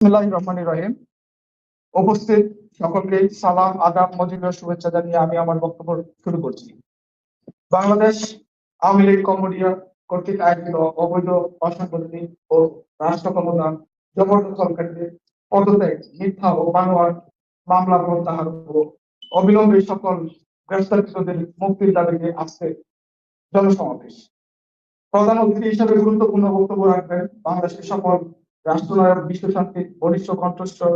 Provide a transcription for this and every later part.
রহমান রহিম। উপস্থিত সকলকে সালাম, আদাব মজিবুর শুভেচ্ছা জানিয়ে আমি আমার বক্তব্য শুরু করছি। বাংলাদেশ আওয়ামী লীগ, কম্বোডিয়া কর্তৃক আয়োজিত অবৈধ অসাংগঠনিক ও রাষ্ট্র ক্ষমতা জবরদখলকারীদের পদত্যাগ, মিথ্যা ও বানোয়ার মামলা প্রত্যাহার ও অবিলম্বে সকল গ্রেফতারকৃতদের মুক্তির দাবিতে আজকে জনসমাবেশ। প্রধান অতিথি হিসেবে গুরুত্বপূর্ণ বক্তব্য রাখবেন বাংলাদেশের সকল রাষ্ট্রনায়ক বিশ্বশান্তি বলিষ্ঠ কণ্ঠস্বর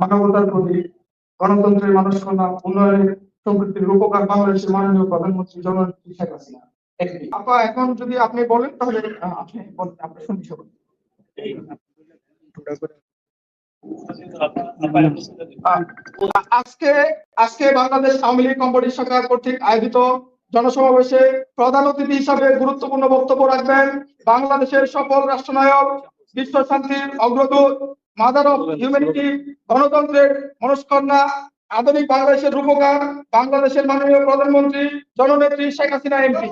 মানবতার প্রতি গণতন্ত্রের মানুষ কন্যা উন্নয়নের সমৃদ্ধির রূপকার বাংলাদেশের মাননীয় প্রধানমন্ত্রী জননেত্রী শেখ হাসিনা আপা এখন যদি আপনি বলেন তাহলে আপনি বলেন, আপনি শুনছি সবাই। আজকে আজকে বাংলাদেশ আওয়ামী লীগ কম্বোডিয়া সরকার কর্তৃক আয়োজিত জনসমাবেশে প্রধান অতিথি হিসাবে গুরুত্বপূর্ণ বক্তব্য রাখবেন বাংলাদেশের সফল রাষ্ট্রনায়ক বিশ্ব শান্তির অগ্রদূত মাদার অফ হিউম্যানিটি গণতন্ত্রের মনস্কন্যা, আধুনিক বাংলাদেশের রূপকার, বাংলাদেশের মাননীয় প্রধানমন্ত্রী, জননেত্রী শেখ হাসিনা এমপি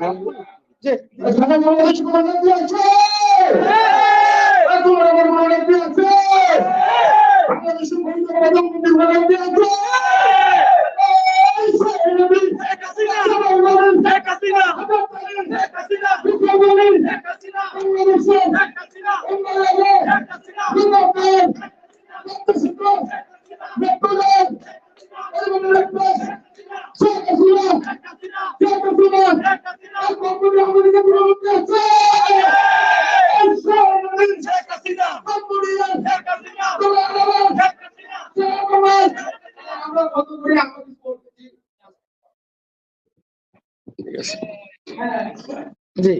আছে। এখন আমার প্রধানমন্ত্রী আছে বাংলাদেশের প্রধানমন্ত্রী প্রধানমন্ত্রী আছে আমরা কত করে আমাদের করতেছি জি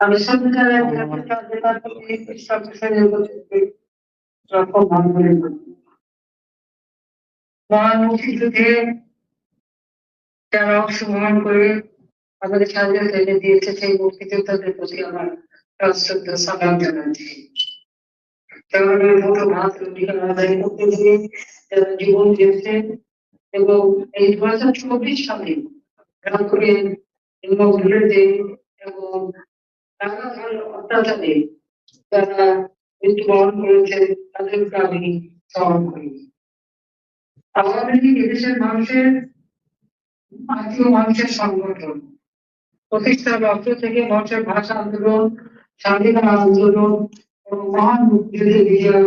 আমি সংবিধানের মহান মুক্তিযুদ্ধে যারা অংশগ্রহণ করে আমাদের স্বাধীনতা এনে দিয়েছে, সেই মুক্তিযোদ্ধাদের প্রতি আমার শ্রদ্ধ, সালাম জানাচ্ছি। তেমন ভোট ভাত অধিকার জীবন দিয়েছেন এবং এই দু হাজার চব্বিশ সালে জন্মগ্রহণে এবং নানান অত্যাচারে যারা মৃত্যুবরণ করেছে তাদেরকে আমি মানুষের আত্মীয় মানুষের সংগঠন। প্রতিষ্ঠার লক্ষ্য থেকে মানুষের ভাষা আন্দোলন, স্বাধীনতা আন্দোলন এবং মহান মুক্তিযুদ্ধে বিজয়।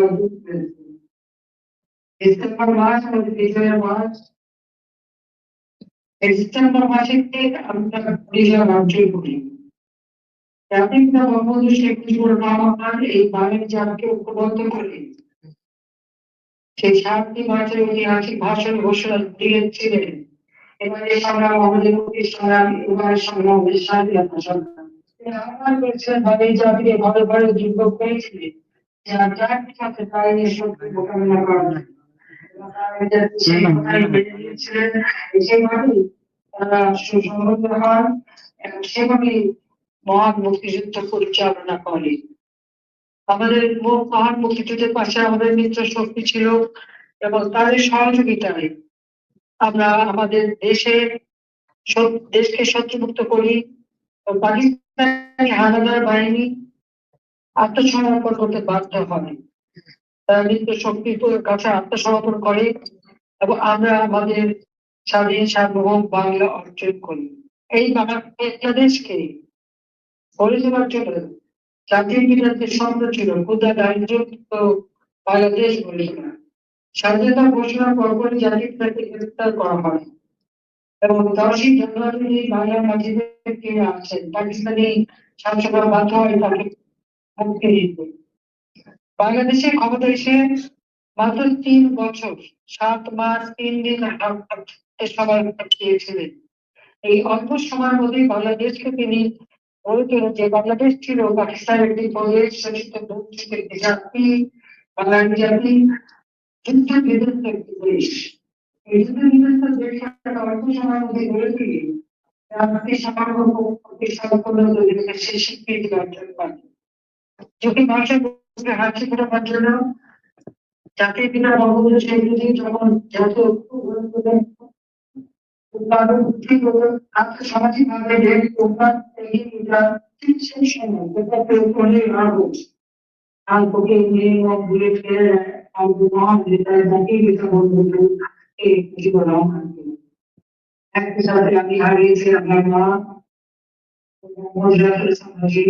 ডিসেম্বর মাস, আমাদের মাস। এই মাসে আমরা বিজয় অর্জন করি। জাতির বঙ্গবন্ধু শেখ মুজিবুর রহমান এই বাণিজ্য জাতিকে ঐক্যবদ্ধ করে। সেই সাতটি মার্চের ঐতিহাসিক ভাষণ ঘোষণা দিয়েছিলেন, এবারে সংগ্রাম আমাদের মুক্তি সংগ্রাম, এবারে সংগ্রাম আমাদের স্বাধীনতা সংগ্রাম আহ্বান করেছিলেন এই জাতিকে ঘরে ঘরে যুদ্ধ করেছিলেন যারা যার সাথে তাই নিয়ে শক্তি মোকাবিলা করা যায়। সেই কথাই মেনে তারা সুসংহত হন, এবং সেভাবেই মহান মুক্তিযুদ্ধ পরিচালনা করে। আমাদের মহান মুক্তিযুদ্ধের পাশে আমাদের মিত্র শক্তি ছিল এবং তাদের সহযোগিতায় আমরা আমাদের দেশের দেশকে শত্রুমুক্ত করি পাকিস্তানি হানাদার বাহিনী আত্মসমর্পণ করতে বাধ্য হয়। তারা মিত্র শক্তির কাছে আত্মসমর্পণ করে এবং আমরা আমাদের স্বাধীন সার্বভৌম বাংলা অর্জন করি। এই বাংলাদেশকে গড়ে জন্য বাংলাদেশ গড়ে স্বাধীনতা ঘোষণার পরপরই জাতির পিতাকে গ্রেফতার করা হয়। এবং দশই জানুয়ারি বাংলার মাঝিদেরকে আসেন পাকিস্তানি শাসকরা বাধ্য হয় তাকে মুক্তি দিতে। বাংলাদেশে ক্ষমতা এসে মাত্র তিন বছর, সাত মাস, তিন দিন সময় পেয়েছিলেন এই অল্প সময়ের মধ্যেই বাংলাদেশকে তিনি যে বাংলাদেশ ছিল, পাকিস্তানের একটি একটি জাতি, বাঙালি জাতি যুদ্ধ বিধ্বস্ত একটি দেশ। অল্প মধ্যে যদি যখন জাতীয় ঐক্য গড়ে তোলেন উৎপাদন বৃদ্ধি করে আর্থসামাজিক ভাবে দেশ উন্নয়ন এগিয়ে যান ঠিক সেই সময় যেটা প্রয়োগ করে আগস্ট আর তোকে নিয়ে ভুলে ফেলে আর মহান নেতা জাতির পিতা বঙ্গবন্ধু এই জীবন রহমান একই সাথে আমি হারিয়েছি আমার মা মজরাতুল সামাজি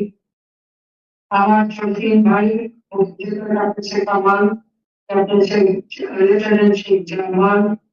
আমার শৌখিন ভাই মুক্তিযোদ্ধা doctor Sheikh Kamal doctor Sheikh lieutenant Sheikh Jamal এবং আমার দলের লক্ষ্য করেছে হুজুর সুলতানা ও জামালকে এমনকি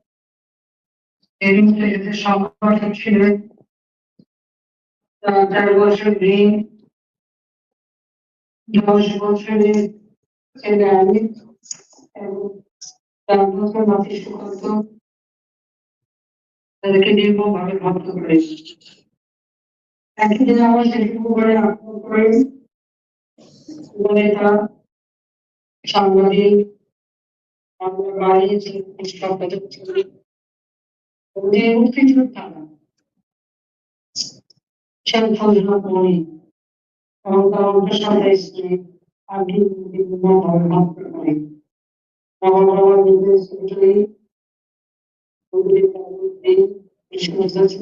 মধ্যে এদের তার চার বছর ঋণ দশ বছরের ছেলে এবং চার বছর তাদেরকে নির্মমভাবে ভক্ত করে। একই দিনে আমার সেটুকু করে নেতা সাংবাদিক আমরা বাড়ি ছিলেন যে মুক্তিযোদ্ধা শেখ ফজলুল মনি এবং তার অন্তঃসত্ত্বা স্ত্রী আগে বিভিন্নভাবে ভক্ত করে আমার বাবার নিজের সেক্রেটারি বিশ্ববিদ্যালয়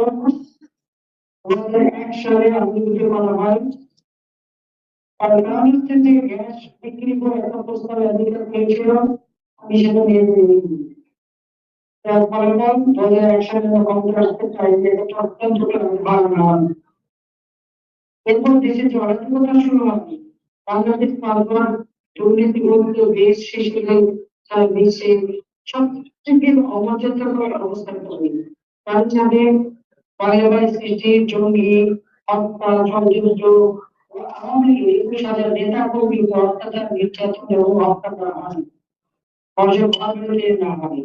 দু হাজার এক সালে আন্দোলন করা হয় আর গ্রামের থেকে গ্যাস বিক্রি তার ফলাফল দু হাজার এক সালে ক্ষমতা আসতে চাই এটা অত্যন্ত ভালো নয় এরপর দেশে যে অরাজকতা শুরু হবে বাংলাদেশ বারবার দুর্নীতিগ্রস্ত দেশ হিসেবে তার দেশে সব থেকে অমর্যাদাকর অবস্থান করে তার সাথে বাংলাদেশ সৃষ্টি জঙ্গি একুশ হাজার নেতা কর্মী অত্যাচার নির্যাতন এবং হত্যা করা না হয়।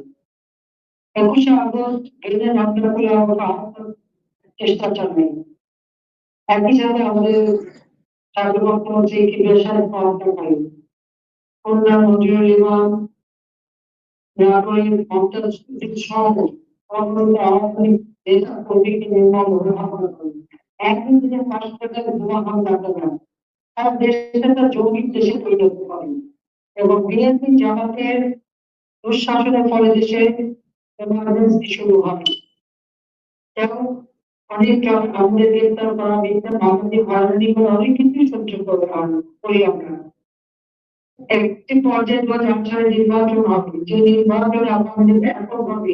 একুশে আগস্ট গেলে হামলা করে একই সাথে আমাদের সার্বভৌম মন্ত্রী কি বেসার হত্যা করে। কন্যা নজরুল এবং বিএনপি দুঃশাসনের ফলে দেশে এমার্জেন্সি শুরু এবং অনেক আমাদের গ্রেপ্তার করা মিথ্যা হয়রানি করে অনেক কিছুই সহ্য করে করি আমরা। একটি পর্যায়ে দু হাজার নির্বাচন হবে। যে নির্বাচনে আপনাদের এককভাবে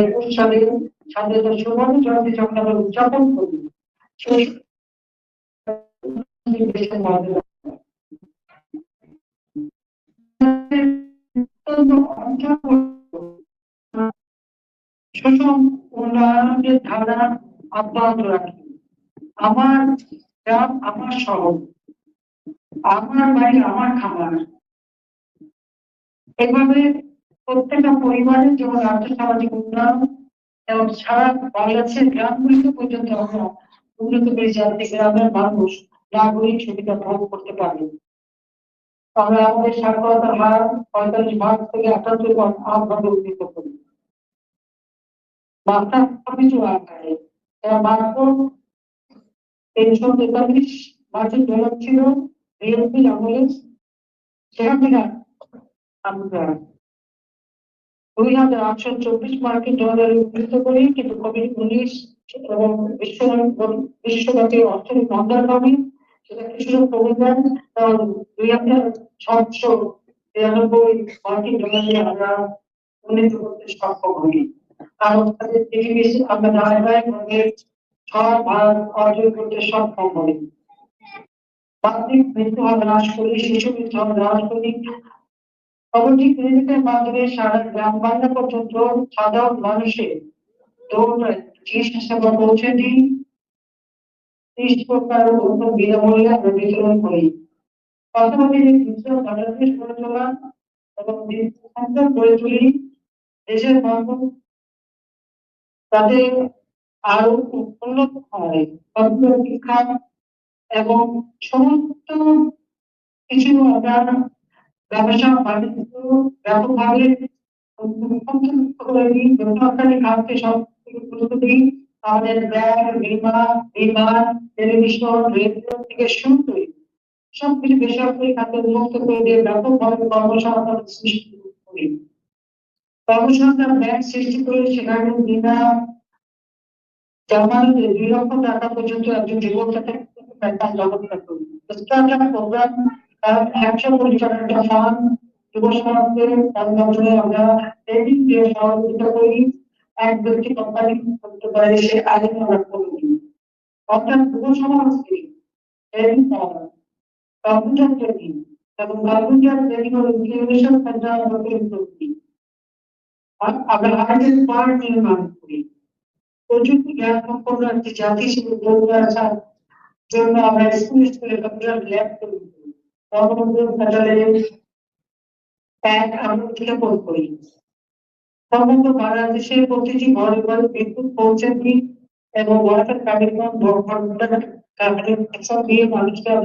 একুশ সালে স্বাধীনতা সুবর্ণ জয়ন্তী যখন উদযাপন করি ধারা অব্যাহত রাখি আমার গ্রাম, আমার শহর, আমার খাবার এভাবে প্রত্যেকটা পরিবারের যেমন আর্থসামাজিক উন্নয়ন এবং সারা বাংলাদেশের গ্রামগুলিতে পর্যন্ত আমরা উন্নত করে যাতে গ্রামের মানুষ নাগরিক সুবিধা ভোগ করতে পারে। আমরা আমাদের সাক্ষরতার হার পঁয়তাল্লিশ ভাগ থেকে আটাত্তর ভাগ আট উন্নীত করি। মাত্রা কিছু আকারে। মাত্র তিনশো তেতাল্লিশ মার্চের ডলার ছিল বিএনপি আমলে। সেখান থেকে আমরা দুই হাজার আটশো চব্বিশ মার্কিন ডলারে উন্নীত করি কিন্তু কোভিড উনিশ এবং বিশ্ব বিশ্বব্যাপী অর্থনৈতিক মন্দার কারণে সেটা কিছুটা কমে যায় দুই হাজার ছশো তিরানব্বই মার্কিন ডলারে আমরা উন্নীত করতে সক্ষম হই। কারণ তাদের পৃথিবীর আমরা ধারাবাহিকভাবে ছয় ভাগ অর্জন করতে সক্ষম হই। বার্ষিক মৃত্যু হার হ্রাস করি শিশু মৃত্যু হার হ্রাস করি খবরটি ক্লিনিকের মাধ্যমে সারা গ্রাম বাংলা পর্যন্ত সাধারণ মানুষের সেবা পৌঁছে দিই ত্রিশ প্রকার বিনামূল্যে আমরা বিতরণ করি। পাশাপাশি বাংলাদেশ গড়ে তোলা এবং গড়ে তুলি দেশের মানুষ তাদের আরও উন্নত হয়। শিক্ষা এবং সমস্ত কিছু আমরা ব্যবসা বাণিজ্য ব্যাপকভাবে বেসরকারি খাতকে সব দিই আমাদের ব্যাংক বিমা টেলিভিশন, রেডিও থেকে শুরু সবকিছু বেসরকারি খাতে উন্মুক্ত করে সৃষ্টি করি। কর্মসংস্থান ব্যাংক সৃষ্টি করে সেখানে বিনা জামানতে দুই লক্ষ টাকা পর্যন্ত একজন যুবক তাকে বেতন জমা আমরা জন্য আমরা স্কুল কম্পিউটার ল্যাব এক আমরা বাংলাদেশের প্রতিটি ঘরে এবং ওয়াটার কার্যক্রম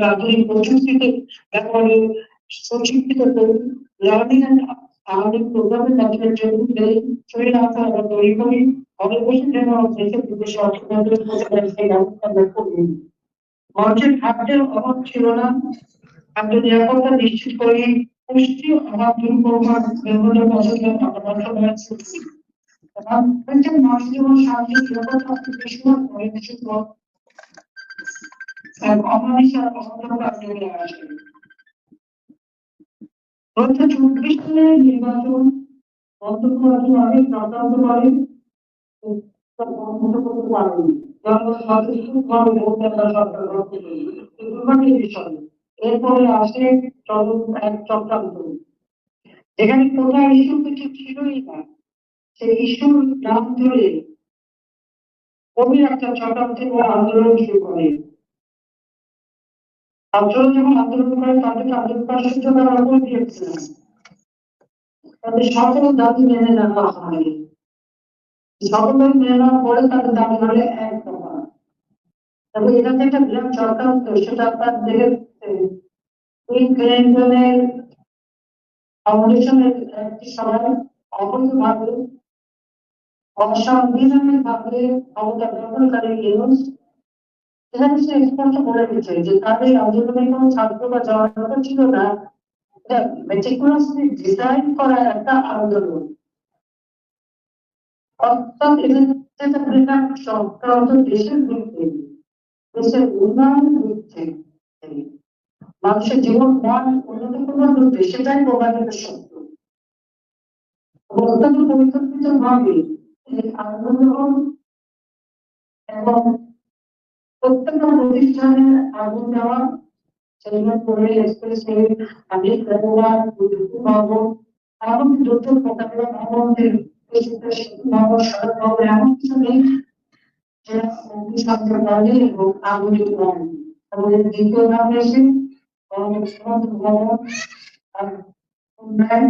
আধুনিক সেই ব্যবস্থা আমরা করি মঞ্চের খাদ্যের অভাব ছিল না। খাদ্য নিরাপত্তা নিশ্চিত করে পুষ্টি অভাব দূর করবার পদ্ধতি আমরা বর্তমানে করছি প্রত্যেক বিষয় এরপরে আসে চরম এক চক্রান্ত। যেখানে কোথাও ইস্যু কিছু ছিলই না। সেই ইস্যুর নাম ধরে কবি একটা চক্রান্ত ও আন্দোলন শুরু করে। ছাত্ররা যখন আন্দোলন করে, তাদেরকে আন্দোলন করার সুযোগ আমরা করে দিয়েছিলাম তাদের সকল দাবি মেনে নেওয়া হয়। সকলের মেনে নেওয়ার পরে তাদের দাবি হলে এক দফা। তবে এটাতে একটা বিরাট সরকার তো সেটা আপনার ওই কেন্দ্রের ফাউন্ডেশনের একটি কোনো ছাত্র বা যাওয়ার ছিল না। এটা মেটিকুলাসলি ডিজাইন করা একটা আন্দোলন। অর্থাৎ এটা যেটা দেশের বিরুদ্ধে, দেশের উন্নয়ন বিরুদ্ধে। মানুষের জীবন মান উন্নত করার বিরুদ্ধে সেটাই প্রমাণিত সত্য অত্যন্ত পরিকল্পিত ভাবে আন্দোলন এবং প্রত্যেকটা প্রতিষ্ঠানে আগুন দেওয়া যত এমন কিছু নেই এবং দ্বিতীয় ধাপ এসে কর্মসংস্থান ভবন আর উন্নয়ন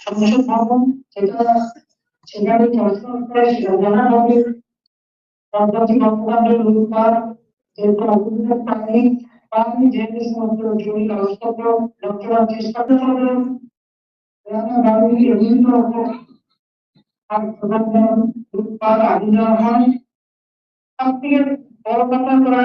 সংসদ ভবন যেটা সেখানে চলাচল করে হবে সাম্প্রতিক সব থেকে বড় কথা করা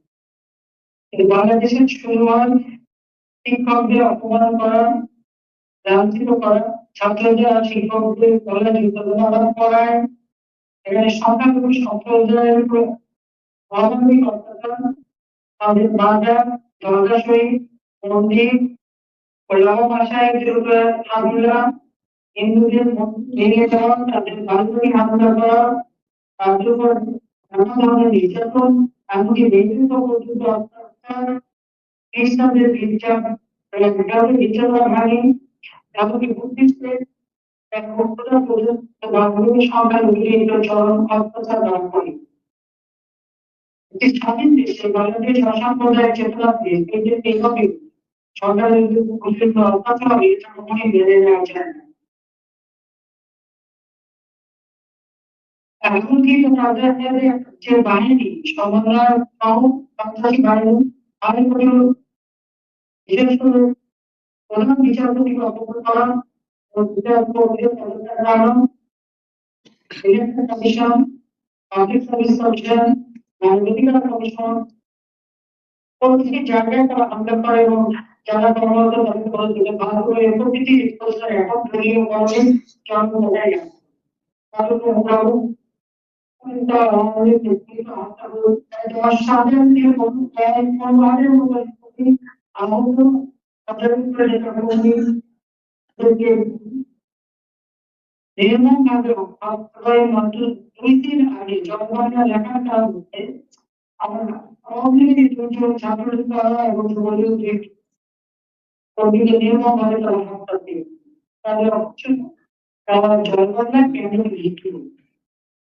বাংলাদেশের শুরু হয় শিক্ষকদের অপমান করা লাঞ্ছিত করা, ছাত্রদের আর শিক্ষকদের বিদ্যালয় করায়, এখানে সম্প্রদায়ের উপর অমানবিক অত্যাচার, তাদের বাজার মন্দির কল্যাণ ভাষায় হামলা হিন্দুদের যাওয়া তাদের হামলা করা উপর নানা ধরনের নির্যাতন, এমনকি নেতৃত্ব পর্যন্ত অত্যাচার খ্রিস্টানদের গির্জা ভাঙে এমনকি বুদ্ধিস্টদের এক চরম অত্যাচার করে। স্বাধীন দেশে বাংলাদেশ অসাম্প্রদায়িক চেতনা দিয়ে এই যে এইভাবে সরকারের বিভিন্ন অত্যাচার মেনে না এমনকি তাদের যে বাহিনী সমন্বয় সন্ত্রাসী বাহিনী আইন বিশেষ প্রধান ইলেকশন কমিশন যারা কর্মরত তাদের পদ থেকে বাদ করে প্রতিটি রিপোর্টার এখন দলীয় ভাবে প্রায় মাত্র দুই দিন আগে জনগণনা লেখার কারণে আমার লীগের দুজন ছাত্রলীগ দ্বারা এবং জনগণনা কেন্দ্র লিখল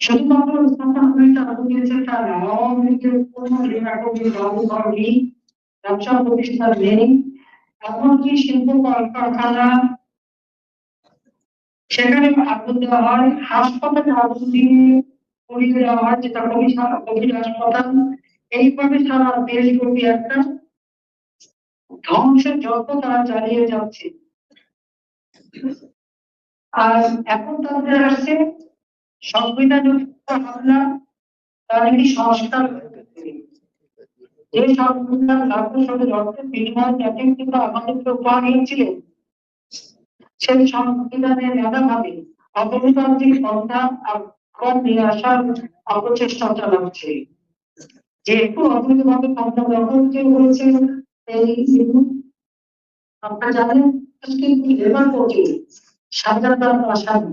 শুধুমাত্র স্থাপনাগুলিতে আগুন দিয়েছে তা না আওয়ামী লীগের কোনো লেখাকবি জাদুঘর নেই ব্যবসা প্রতিষ্ঠান নেই। এমনকি শিল্প কলকারখানা? সেখানে আগুন দেওয়া হয়, হাসপাতালে আগুন দিয়ে পুড়িয়ে দেওয়া হয়, যেটা কবির হাসপাতাল। এইভাবে সারা দেশব্যাপী একটা ধ্বংসের যজ্ঞ তারা চালিয়ে যাচ্ছে। আর এখন তাদের আসছে সংবিধান হামলা, তার একটি সংস্কার। যে সংবিধান সাথে রক্তের বিনিময় জাতির কিন্তু আমাদেরকে উপহার দিয়েছিলেন সেই সংবিধানের মেধাভাবে অগণতান্ত্রিক পন্থা আবার নিয়ে আসার অপচেষ্টা চালাচ্ছে। যেহেতু অবৈধভাবে ক্ষমতা দখল যে হয়েছে এই আপনারা জানেন লেবার কোর্টে সাজা আসামি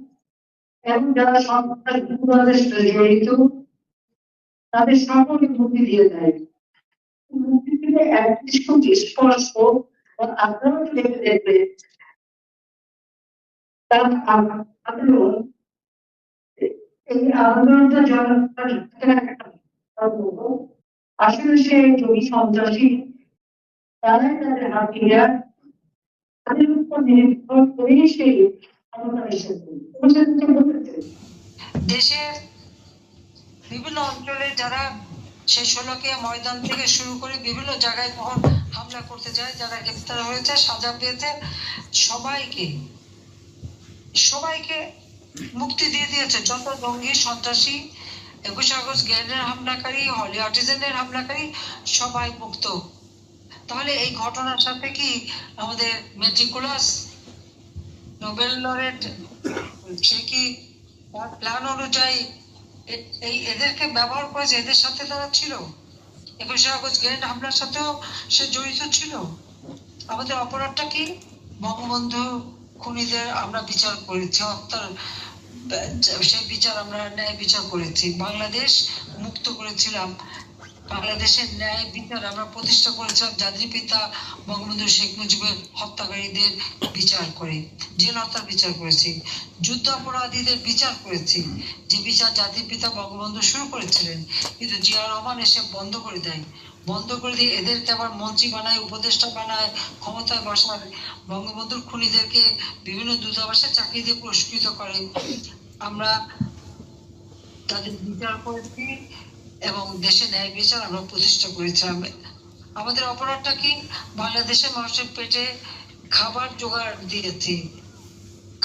এবং যারা সন্ত্রাস যুক্তরাজ্যের সাথে জড়িত, তাদের সকলকে মুক্তি দিয়ে দেয়। মুক্তি দিলে একটি দেখে দেখবে তার আ- আন্দোলন এই আন্দোলনটা জনতার আসলে সে জমি সন্ত্রাসী। তারাই তাদের তাদের উপর নির্ভর করেই সে দেশের বিভিন্ন অঞ্চলে যারা সেই ময়দান থেকে শুরু করে বিভিন্ন জায়গায় হামলা করতে যায়, যারা গ্রেপ্তার হয়েছে, সাজা পেয়েছে, সবাইকে সবাইকে মুক্তি দিয়ে দিয়েছে। যত জঙ্গি, সন্ত্রাসী, একুশে আগস্ট গ্রেনেড হামলাকারী, হলি আর্টিজেনের হামলাকারী, সবাই মুক্ত। তাহলে এই ঘটনার সাথে কি আমাদের মেট্রিকুলাস নোবেল লরেট সে কি তার প্ল্যান অনুযায়ী এই এদেরকে ব্যবহার করেছে এদের সাথে তারা ছিল? একুশে আগস্ট গ্রেনেড হামলার সাথেও সে জড়িত ছিল। আমাদের অপরাধটা কি? বঙ্গবন্ধু খুনিদের আমরা বিচার করেছি, হত্যার সেই বিচার আমরা ন্যায় বিচার করেছি। বাংলাদেশ মুক্ত করেছিলাম। বাংলাদেশের ন্যায় বিচার আমরা প্রতিষ্ঠা করেছিলাম জাতির পিতা বঙ্গবন্ধু শেখ মুজিবের হত্যাকারীদের বিচার করে জেল হত্যার বিচার করেছি, যুদ্ধ অপরাধীদের বিচার করেছি, যে বিচার জাতির পিতা বঙ্গবন্ধু শুরু করেছিলেন, কিন্তু জিয়া রহমান এসে বন্ধ করে দেয়। বন্ধ করে দিয়ে এদেরকে আবার মন্ত্রী বানায়, উপদেষ্টা বানায়, ক্ষমতায় বসায়। বঙ্গবন্ধুর খুনিদেরকে বিভিন্ন দূতাবাসে চাকরি দিয়ে পুরস্কৃত করে। আমরা তাদের বিচার করেছি এবং দেশে ন্যায় বিচার আমরা প্রতিষ্ঠা করেছিলাম আমাদের অপরাধটা কি? বাংলাদেশের মানুষের পেটে খাবার জোগাড় দিয়েছি,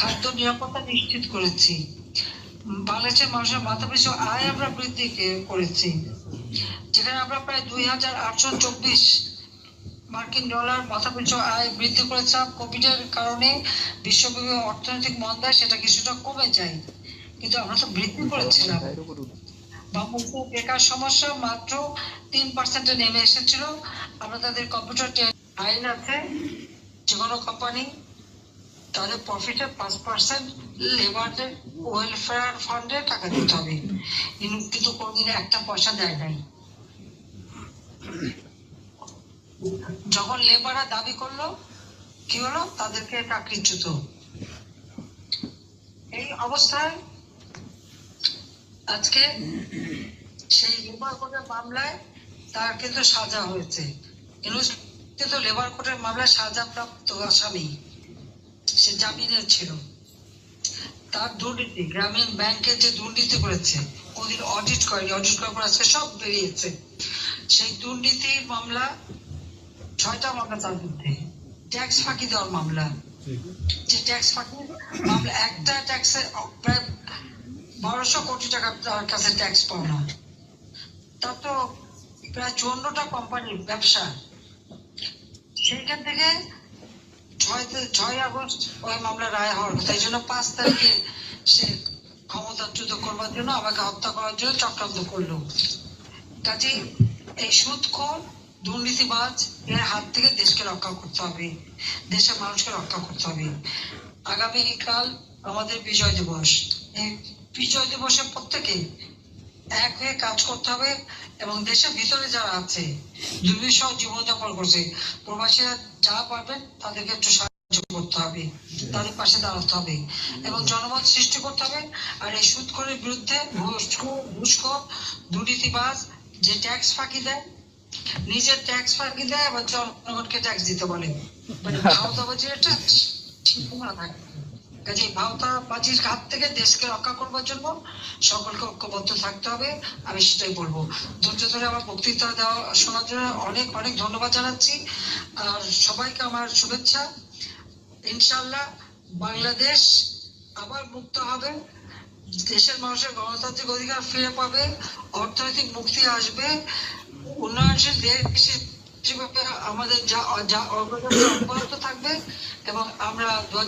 খাদ্য নিরাপত্তা নিশ্চিত করেছি। বাংলাদেশের মানুষের মাথা পিছু আয় আমরা বৃদ্ধি করেছি। যেখানে আমরা প্রায় দুই হাজার আটশো চব্বিশ মার্কিন ডলার মাথা পিছু আয় বৃদ্ধি করেছিলাম। কোভিড এর কারণে বিশ্বব্যাপী অর্থনৈতিক মন্দায় সেটা কিছুটা কমে যায়, কিন্তু আমরা তো বৃদ্ধি করেছিলাম। বাংলাদেশের বেকার সমস্যা, মাত্র তিন পার্সেন্টে নেমে এসেছিল। আমরা তাদের কম্পিউটার আইন আছে কোম্পানি তাদের প্রফিটের পাঁচ পার্সেন্ট লেবারদের ওয়েলফেয়ার ফান্ডে টাকা দিতে হবে। কিন্তু কোনদিন একটা পয়সা দেয় নাই। যখন লেবাররা দাবি করল, কি হলো? তাদেরকে চাকরিচ্যুত এই অবস্থায় আজকে সেই লেবার কোর্টের মামলায় তার কিন্তু সাজা হয়েছে। ইউনুস কিন্তু লেবার কোর্টের মামলায় সাজাপ্রাপ্ত আসামি সে জামিনের ছিল। তার দুর্নীতি গ্রামীণ ব্যাংকে যে দুর্নীতি করেছে ওদের অডিট করেনি অডিট করার পর আজকে সব বেরিয়েছে। সেই দুর্নীতির মামলা ছয়টা মামলা তার বিরুদ্ধে। ট্যাক্স ফাঁকি দেওয়ার মামলা। যে ট্যাক্স ফাঁকি মামলা একটা ট্যাক্সে প্রায় বারোশো কোটি টাকা তার কাছে ট্যাক্স পাওনা তার তো প্রায় চুয়ান্নটা কোম্পানির ব্যবসা। সেইখান থেকে ছয় ছয় আগস্ট ওই মামলা রায় হওয়ার কথা। এই জন্য পাঁচ তারিখে সে ক্ষমতাচ্যুত করবার জন্য আমাকে হত্যা করার জন্য চক্রান্ত করল। কাজে এই দুর্নীতিবাজ, এর হাত থেকে দেশকে রক্ষা করতে হবে। দেশের মানুষকে রক্ষা করতে হবে। আগামীকাল আমাদের বিজয় দিবস। বিজয় দিবসে প্রত্যেকে এক হয়ে কাজ করতে হবে এবং দেশের ভিতরে যারা আছে দুর্বিষহ জীবনযাপন করছে, প্রবাসীরা যা পারবেন তাদেরকে একটু সাহায্য করতে হবে, তাদের পাশে দাঁড়াতে হবে এবং জনমত সৃষ্টি করতে হবে আর এই সুদখোরের বিরুদ্ধে ঘুষখোর দুর্নীতিবাজ যে ট্যাক্স ফাঁকি দেয়, নিজের ট্যাক্স ফাঁকি দেয় আবার জনগণকে ট্যাক্স দিতে বলে। মানে ভাওতাবাজির একটা সীমা থাকে কাজে ভাওতাবাজির হাত থেকে দেশকে রক্ষা করবার জন্য সকলকে ঐক্যবদ্ধ থাকতে হবে। আমি সেটাই বলব। ধৈর্য ধরে আমার বক্তৃতা দেওয়া, শোনার জন্য অনেক অনেক ধন্যবাদ জানাচ্ছি। আর সবাইকে আমার শুভেচ্ছা। ইনশাল্লাহ বাংলাদেশ আবার মুক্ত হবে। দেশের মানুষের গণতান্ত্রিক অধিকার ফিরে পাবে, অর্থনৈতিক মুক্তি আসবে। উন্নয়নশীল দেশ আমাদের যা অব্যাহত থাকবে এবং আমরা